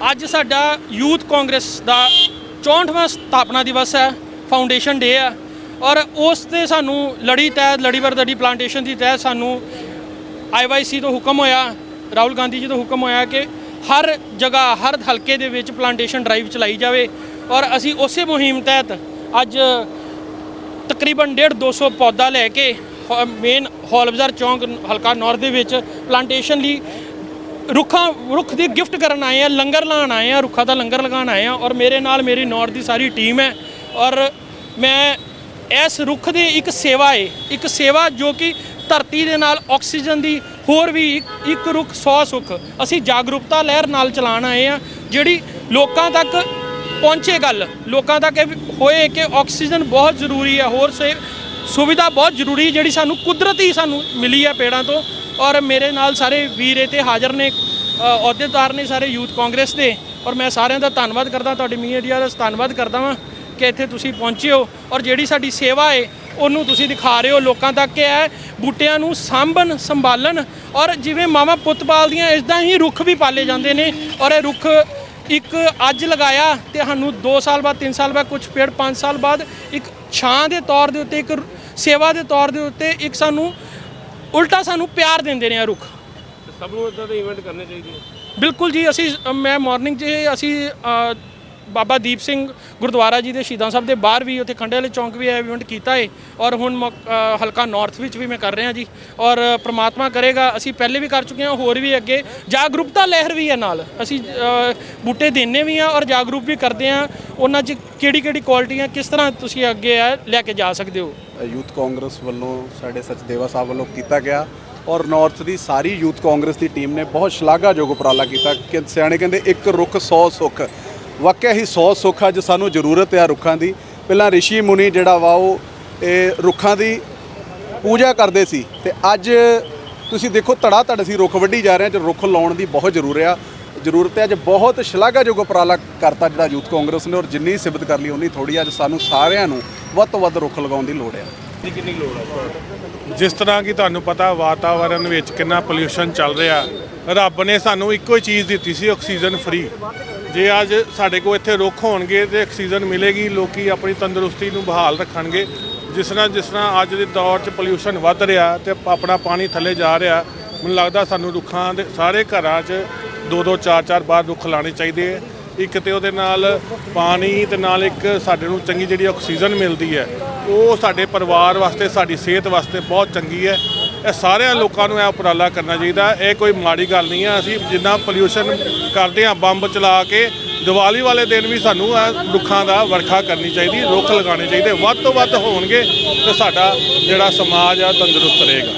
ਅੱਜ ਸਾਡਾ ਯੂਥ ਕਾਂਗਰਸ ਦਾ 64ਵਾਂ ਸਥਾਪਨਾ ਦਿਵਸ ਹੈ ਫਾਊਂਡੇਸ਼ਨ ਡੇ ਆ ਔਰ ਉਸ ਤੇ ਸਾਨੂੰ ਲੜੀ ਤਹਿਤ ਲੜੀਵਰ ਦੜੀ ਪਲਾਂਟੇਸ਼ਨ ਦੀ ਤਹਿਤ ਸਾਨੂੰ ਆਈਵਾਈਸੀ ਤੋਂ ਹੁਕਮ ਹੋਇਆ, ਰਾਹੁਲ ਗਾਂਧੀ ਜੀ ਤੋਂ ਹੁਕਮ ਹੋਇਆ ਕਿ ਹਰ ਜਗ੍ਹਾ, ਹਰ ਹਲਕੇ ਦੇ ਵਿੱਚ ਪਲਾਂਟੇਸ਼ਨ ਡਰਾਈਵ ਚਲਾਈ ਜਾਵੇ। ਔਰ ਅਸੀਂ ਉਸੇ ਮੁਹਿੰਮ ਤਹਿਤ ਅੱਜ ਤਕਰੀਬਨ 1.5 200 ਪੌਦਾ ਲੈ ਕੇ ਮੇਨ ਹੌਲ ਬਾਜ਼ਾਰ ਚੌਂਕ, ਹਲਕਾ ਨਾਰਥ ਦੇ ਵਿੱਚ ਪਲਾਂਟੇਸ਼ਨ ਲਈ ਰੁੱਖਾਂ, ਰੁੱਖ ਦੀ ਗਿਫਟ ਕਰਨ ਆਏ ਆ, ਲੰਗਰ ਲਾਉਣ ਆਏ ਆ, ਰੁੱਖਾਂ ਦਾ ਲੰਗਰ ਲਗਾਉਣ ਆਏ ਆ ਔਰ ਮੇਰੇ ਨਾਲ ਮੇਰੀ ਨਾਰਥ ਦੀ ਸਾਰੀ ਟੀਮ ਹੈ ਔਰ ਮੈਂ ਇਸ ਰੁੱਖ ਦੀ ਇੱਕ ਸੇਵਾ ਹੈ ਇੱਕ ਸੇਵਾ ਜੋ ਕਿ ਧਰਤੀ ਦੇ ਨਾਲ ਆਕਸੀਜਨ ਦੀ ਹੋਰ ਵੀ ਇੱਕ- ਰੁੱਖ 100 ਸੁੱਖ, ਅਸੀਂ ਜਾਗਰੂਕਤਾ ਲਹਿਰ ਨਾਲ ਚਲਾਉਣ ਆਏ ਆ, ਜਿਹੜੀ ਲੋਕਾਂ ਤੱਕ ਪਹੁੰਚੇ ਗੱਲ, ਲੋਕਾਂ ਤੱਕ ਇਹ ਹੋਏ ਕਿ ਆਕਸੀਜਨ ਬਹੁਤ ਜ਼ਰੂਰੀ ਹੈ ਹੋਰ ਸੇ ਸੁਵਿਧਾ ਬਹੁਤ ਜ਼ਰੂਰੀ ਜਿਹੜੀ ਸਾਨੂੰ ਕੁਦਰਤੀ ਸਾਨੂੰ ਮਿਲੀ ਹੈ ਪੇੜਾਂ ਤੋਂ ਔਰ ਮੇਰੇ ਨਾਲ ਸਾਰੇ ਵੀਰ ਇੱਥੇ ਹਾਜ਼ਰ ਨੇ ਅਹੁਦੇਦਾਰ ਨੇ ਸਾਰੇ ਯੂਥ ਕਾਂਗਰਸ ਦੇ। ਔਰ ਮੈਂ ਸਾਰਿਆਂ ਦਾ ਧੰਨਵਾਦ ਕਰਦਾ, ਤੁਹਾਡੀ ਮੀਡੀਆ ਦਾ ਧੰਨਵਾਦ ਕਰਦਾ ਵਾਂ ਕਿ ਇੱਥੇ ਤੁਸੀਂ ਪਹੁੰਚੇ ਹੋ। ਔਰ ਜਿਹੜੀ ਸਾਡੀ ਸੇਵਾ ਹੈ ਉਹਨੂੰ ਤੁਸੀਂ ਦਿਖਾ ਰਹੇ ਹੋ ਲੋਕਾਂ ਤੱਕ ਕਿ ਇਹ ਬੂਟਿਆਂ ਨੂੰ ਸਾਂਭਣ, ਸੰਭਾਲਣ ਔਰ ਜਿਵੇਂ ਮਾਵਾਂ ਪੁੱਤ ਪਾਲਦੀਆਂ, ਇਸਦਾ ਹੀ ਰੁੱਖ ਵੀ ਪਾਲੇ ਜਾਂਦੇ ਨੇ। ਔਰ ਇਹ ਰੁੱਖ ਇੱਕ ਅੱਜ ਲਗਾਇਆ ਤੇ ਸਾਨੂੰ 2 ਸਾਲ ਬਾਅਦ 3 ਸਾਲ ਬਾਅਦ ਕੁਝ ਪੇੜ 5 ਸਾਲ ਬਾਅਦ ਇੱਕ ਛਾਂ ਦੇ ਤੌਰ ਦੇ ਉੱਤੇ, ਇੱਕ ਸੇਵਾ ਦੇ ਤੌਰ ਦੇ ਉੱਤੇ ਇੱਕ ਸਾਨੂੰ ਉਲਟਾ ਸਾਨੂੰ ਪਿਆਰ ਦਿੰਦੇ ਨੇ ਇਹ ਰੁੱਖ। ਸਭ ਨੂੰ ਇਦਾਂ ਦੇ ਇਵੈਂਟ ਕਰਨੇ ਚਾਹੀਦੇ ਆ। ਬਿਲਕੁਲ ਜੀ ਅਸੀਂ ਮੈਂ ਮਾਰਨਿੰਗ 'ਚ ਅਸੀਂ ਬਾਬਾ ਦੀਪ ਸਿੰਘ ਗੁਰਦੁਆਰਾ ਜੀ ਦੇ ਸ਼ਹੀਦਾਂ ਸਾਹਿਬ ਦੇ ਬਾਹਰ ਵੀ, ਉੱਥੇ ਖੰਡੇ ਵਾਲੇ ਚੌਂਕ ਵੀ ਇਹ ਇਵੈਂਟ ਕੀਤਾ ਹੈ ਔਰ ਹੁਣ ਮੌ- ਹਲਕਾ ਨਾਰਥ ਵਿੱਚ ਵੀ ਮੈਂ ਕਰ ਰਿਹਾ ਜੀ। ਔਰ ਪ੍ਰਮਾਤਮਾ ਕਰੇਗਾ, ਅਸੀਂ ਪਹਿਲੇ ਵੀ ਕਰ ਚੁੱਕੇ ਹਾਂ, ਹੋਰ ਵੀ ਅੱਗੇ। ਜਾਗਰੂਕਤਾ ਲਹਿਰ ਵੀ ਹੈ ਨਾਲ। ਅਸੀਂ ਬੂਟੇ ਦੇਣੇ ਵੀ ਆ ਔਰ ਜਾਗਰੂਕ ਵੀ ਕਰਦੇ ਆ ਉਹਨਾਂ 'ਚ ਕਿਹੜੀ ਕਿਹੜੀ ਕੁਆਲਿਟੀਆਂ ਕਿਸ ਤਰ੍ਹਾਂ ਤੁਸੀਂ ਅੱਗੇ ਆ, ਲੈ ਕੇ ਜਾ ਸਕਦੇ ਹੋ? ਯੂਥ ਕਾਂਗਰਸ ਵੱਲੋਂ ਸਾਡੇ ਸਚਦੇਵਾ ਸਾਹਿਬ ਵੱਲੋਂ ਕੀਤਾ ਗਿਆ। ਔਰ ਨਾਰਥ ਦੀ ਸਾਰੀ ਯੂਥ ਕਾਂਗਰਸ ਦੀ ਟੀਮ ਨੇ ਬਹੁਤ ਸ਼ਲਾਘਾਯੋਗ ਉਪਰਾਲਾ ਕੀਤਾ। ਕਿ ਸਿਆਣੇ ਕਹਿੰਦੇ, ਇੱਕ ਰੁੱਖ 100 ਸੁੱਖ। ਵਾਕਿਆ ਹੀ 100 ਸੁੱਖ ਅੱਜ ਸਾਨੂੰ ਜ਼ਰੂਰਤ ਹੈ ਰੁੱਖਾਂ ਦੀ। ਪਹਿਲਾਂ ਰਿਸ਼ੀ ਮੁਨੀ ਜਿਹੜਾ ਵਾ ਉਹ ਇਹ ਰੁੱਖਾਂ ਦੀ ਪੂਜਾ ਕਰਦੇ ਸੀ ਤੇ ਅੱਜ ਤੁਸੀਂ ਦੇਖੋ ਧੜਾ ਧੜ ਅਸੀਂ ਰੁੱਖ ਵੱਢੀ ਜਾ ਰਹੇ ਹਾਂ ਤੇ ਰੁੱਖ ਲਾਉਣ ਦੀ ਬਹੁਤ ਜ਼ਰੂਰ ਆ। ਜ਼ਰੂਰਤ ਹੈ ਅੱਜ ਬਹੁਤ ਸ਼ਲਾਘਾਯੋਗ ਉਪਰਾਲਾ ਕਰਤਾ ਜਿਹੜਾ ਯੂਥ ਕਾਂਗਰਸ ਨੇ ਔਰ ਜਿੰਨੀ ਸਿਫਤ ਕਰ ਲਈ ਉਨੀ ਥੋੜੀ ਅੱਜ ਸਾਨੂੰ ਸਾਰਿਆਂ ਨੂੰ ਵੱਧ ਤੋਂ ਵੱਧ ਰੁੱਖ ਲਗਾਉਣ ਦੀ ਲੋੜ ਹੈ ਕਿੰਨੀ ਲੋੜ ਆ ਜਿਸ ਤਰ੍ਹਾਂ ਕਿ ਤੁਹਾਨੂੰ ਪਤਾ ਵਾਤਾਵਰਣ ਵਿੱਚ ਕਿੰਨਾ ਪੋਲਿਊਸ਼ਨ ਚੱਲ ਰਿਹਾ। ਰੱਬ ਨੇ ਸਾਨੂੰ ਇੱਕੋ ਹੀ ਚੀਜ਼ ਦਿੱਤੀ ਸੀ ਆਕਸੀਜਨ ਫ੍ਰੀ ਜੇ ਅੱਜ ਸਾਡੇ ਕੋਲ ਇੱਥੇ ਰੁੱਖ ਹੋਣਗੇ ਤੇ ਆਕਸੀਜਨ ਮਿਲੇਗੀ, ਲੋਕੀ ਆਪਣੀ ਤੰਦਰੁਸਤੀ ਨੂੰ ਬਹਾਲ ਰੱਖਣਗੇ। ਜਿਸ ਤਰ੍ਹਾਂ ਜਿਸ ਤਰ੍ਹਾਂ ਅੱਜ ਦੇ ਦੌਰ 'ਚ ਪੋਲਿਊਸ਼ਨ ਵੱਧ ਰਿਹਾ ਤੇ ਆਪਣਾ ਪਾਣੀ ਥੱਲੇ ਜਾ ਰਿਹਾ, ਮੈਨੂੰ ਲੱਗਦਾ ਸਾਨੂੰ ਰੁੱਖਾਂ ਦੇ ਸਾਰੇ ਘਰਾਂ 'ਚ ਦੋ ਦੋ, ਚਾਰ ਚਾਰ ਬਾਰ ਰੁੱਖ ਲਾਣੇ ਚਾਹੀਦੇ ਹੈ ਇੱਕ ਤੇ ਉਹਦੇ ਨਾਲ ਪਾਣੀ ਤੇ ਨਾਲ ਇੱਕ ਸਾਡੇ ਨੂੰ ਚੰਗੀ ਜਿਹੜੀ ਆਕਸੀਜਨ ਮਿਲਦੀ ਹੈ, ਉਹ ਸਾਡੇ ਪਰਿਵਾਰ ਵਾਸਤੇ, ਸਾਡੀ ਸਿਹਤ ਵਾਸਤੇ ਬਹੁਤ ਚੰਗੀ ਹੈ। ਇਹ ਸਾਰਿਆਂ ਲੋਕਾਂ ਨੂੰ ਇਹ ਉਪਰਾਲਾ ਕਰਨਾ ਚਾਹੀਦਾ। ਇਹ ਕੋਈ ਮਾੜੀ ਗੱਲ ਨਹੀਂ ਹੈ। ਅਸੀਂ ਜਿੰਨਾ ਪੋਲਿਊਸ਼ਨ ਕਰਦੇ ਹਾਂ, ਬੰਬ ਚਲਾ ਕੇ, ਦੀਵਾਲੀ ਵਾਲੇ ਦਿਨ ਵੀ ਸਾਨੂੰ ਇਹ ਰੁੱਖਾਂ ਦਾ ਵਰਖਾ ਕਰਨੀ ਚਾਹੀਦੀ, ਰੁੱਖ ਲਗਾਉਣੇ ਚਾਹੀਦੇ। ਵੱਧ ਤੋਂ ਵੱਧ ਹੋਣਗੇ ਤੇ ਸਾਡਾ ਜਿਹੜਾ ਸਮਾਜ ਆ ਤੰਦਰੁਸਤ ਰਹੇਗਾ।